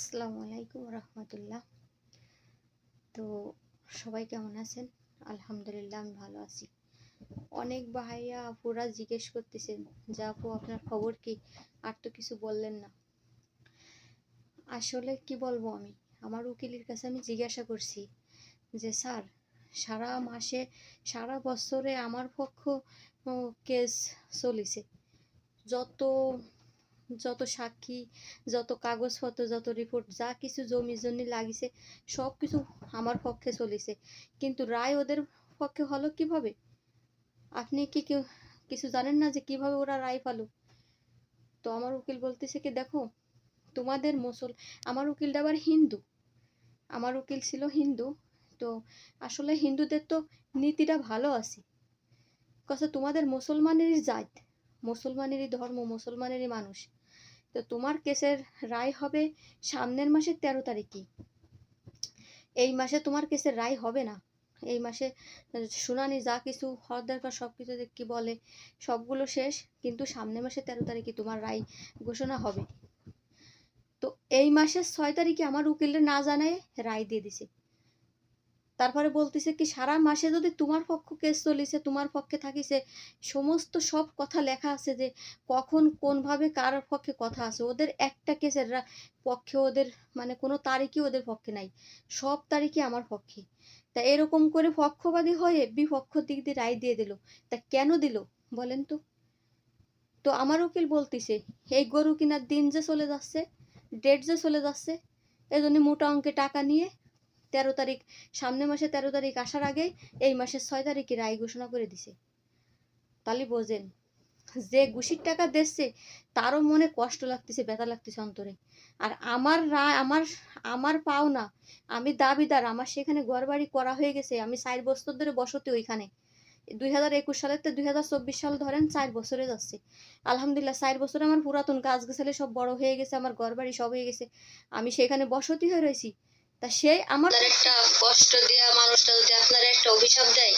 আসসালামু আলাইকুম রহমতুল্লাহ। তো সবাই কেমন আছেন? আলহামদুলিল্লাহ, আমি ভালো আছি। অনেক ভাইয়া আপুরা জিজ্ঞেস করতেছেন যে আপু, আপনার খবর কি? আর তো কিছু বললেন না। আসলে কি বলব আমি? আমার উকিলের কাছে আমি জিজ্ঞাসা করছি যে, স্যার, সারা মাসে, সারা বছরে আমার পক্ষ কেস চলিছে। যত যত সাক্ষী, যত কাগজপত্র, যত রিপোর্ট যা কিছু জমি জমি লাগিছে, সব কিছু আমার পক্ষে চলেছে। কিন্তু রায় ওদের পক্ষে হলো কীভাবে? আপনি কি কেউ কিছু জানেন না যে কীভাবে ওরা রায় পালো? তো আমার উকিল বলতেছে কি, দেখো, তোমাদের মুসল, আমার উকিলটা আবার হিন্দু। আমার উকিল ছিল হিন্দু। তো আসলে হিন্দুদের তো নীতিটা ভালো আছে। কথা তোমাদের মুসলমানেরই জাত, মুসলমানেরই ধর্ম, মুসলমানেরই মানুষ। তো তোমার কেসের রায় হবে সামনের মাসের তেরো তারিখে। এই মাসে তোমার কেসের রায় হবে না। এই মাসে শুনানি যা কিছু হওয়ার দরকার সব কিছু কি বলে, সবগুলো শেষ, কিন্তু সামনের মাসে তেরো তারিখে তোমার রায় ঘোষণা হবে। তো এই মাসের ছয় তারিখে আমার উকিলরা না জানায় রায় দিয়ে দিছে। তারপরে বলতেছে কি, সারা মাসে যদি তোমার পক্ষ কেস চলিছে, তোমার পক্ষে থাকিছে, সমস্ত সব কথা লেখা আছে যে কখন, কোনভাবে কার পক্ষে কথা আছে। ওদের একটা কেসের পক্ষে ওদের মানে কোনো তারিখই ওদের পক্ষে নাই। সব তারিখই আমার পক্ষে। তা এরকম করে পক্ষবাদী হয়ে বিপক্ষ দিক দিয়ে রায় দিয়ে দিল। তা কেন দিল, বলেন তো? তো আমার উকিল বলতিছে, এই গরু কেনার দিন যে চলে যাচ্ছে ডেট যে চলে যাচ্ছে এই জন্য মোটা অঙ্কে টাকা নিয়ে তেরো তারিখ সামনে মাসে তেরো তারিখ আসার আগে এই মাসের ছয় তারিখে রায় ঘোষণা করে দিছে। তাহলে বোঝেন, যে ঘুষির টাকা দিচ্ছে, তারও মনে কষ্ট লাগতেছে, ব্যথা লাগতেছে অন্তরে। আর আমার রায়, আমার আমার পাও না আমি দাবিদার, আমার সেখানে ঘর বাড়ি করা হয়ে গেছে, আমি চার বছর ধরে বসতি ওইখানে। দুই হাজার একুশ সালের তো দুই হাজার চব্বিশ সাল ধরেন চার বছরে যাচ্ছে। আলহামদুলিল্লাহ, চার বছরে আমার পুরাতন গাছ গাছালে সব বড় হয়ে গেছে, আমার ঘর বাড়ি সব হয়ে গেছে। আমি সেখানে বসতি হয়ে রয়েছি। তা আমার একটা কষ্ট মানুষটা যদি আপনার একটা অভিশাপ দেয়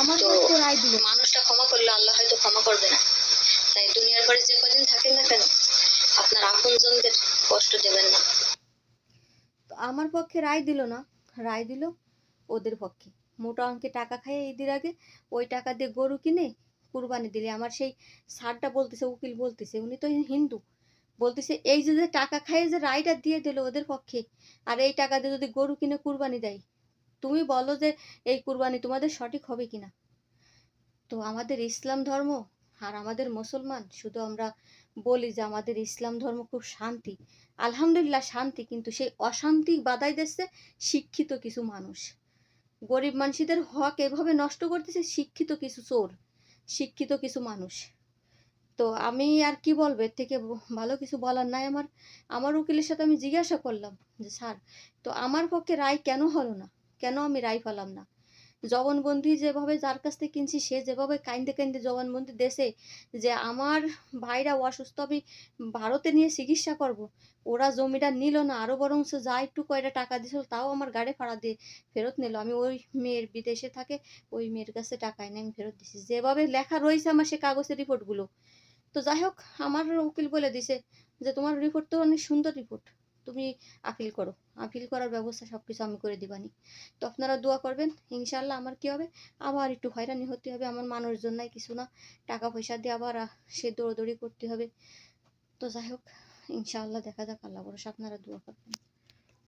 আমার তো পক্ষে রায় দিল মানুষটা ক্ষমা করলে আল্লাহ হয়তো ক্ষমা করবে না। তাই দুনিয়ার পরে যে কদিন থাকেন না কেন আপনার আপনজনদের কষ্ট দেবেন না। তো আমার পক্ষে রায় দিল না। রায় দিল ওদের পক্ষে। মোটা অঙ্কে টাকা খাইয়ে ঈদের আগে ওই টাকা দিয়ে গরু কিনে কুরবানি দিলে। আমার সেই সারটা বলতেছে উকিল বলতেছে উনি তো হিন্দু। বলতেছে, এই যে যে টাকা খাইয়ে যে রায়টা দিয়ে দিল ওদের পক্ষে, আর এই টাকা দিয়ে যদি গরু কিনে কুরবানি দেয়, তুমি বলো যে এই কুরবানি তোমাদের সঠিক হবে কিনা? তো আমাদের ইসলাম ধর্ম আর আমাদের মুসলমান, শুধু আমরা বলি যে আমাদের ইসলাম ধর্ম খুব শান্তি। আলহামদুলিল্লাহ শান্তি, কিন্তু সেই অশান্তি বাধাই দিচ্ছে শিক্ষিত কিছু মানুষ। গরিব মানুষদের হক এভাবে নষ্ট করতেছে শিক্ষিত কিছু চোর, শিক্ষিত কিছু মানুষ। তো আমি আর কি বলব? এর থেকে ভালো কিছু বলার নাই আমার। আমার উকিলের সাথে আমি জিজ্ঞাসা করলাম যে, স্যার, তো আমার পক্ষে রায় কেন হলো না? কেন আমি রায় পেলাম না? জবানবন্দি যেভাবে যার কাছ থেকে কিনছি, সে যেভাবে কাইন্দে কাইন্দে জবানবন্দি দেশে যে, আমার ভাইরা অসুস্থ, আমি ভারতে নিয়ে চিকিৎসা করব। ওরা জমিটা নিল না আরও বরং যা একটু কয়টা টাকা দিছিল, তাও আমার গাড়ি ভাড়া দিয়ে ফেরত নিল। আমি ওই মেয়ের বিদেশে থাকে, ওই মেয়ের কাছে টাকা এনে আমি ফেরত দিছি। যেভাবে লেখা রয়েছে আমার সে কাগজের রিপোর্টগুলো তো যাই হোক, আমার উকিল বলে দিছে যে তোমার রিপোর্ট তো অনেক সুন্দর রিপোর্ট তুমি আপিল করো। আপিল করার ব্যবস্থা সব কিছু আমি করে দিবানি। তো আপনারা দোয়া করবেন ইনশাল্লাহ আমার কি হবে? আবার একটু হয়রানি হতে হবে, আমার মানুষজন নাই কিছু না। টাকা পয়সা দিয়ে আবার সে দৌড়দৌড়ি করতে হবে। তো যাই হোক, ইনশাআল্লাহ দেখা যাক, আল্লাহ ভরসা, আপনারা দোয়া করবেন।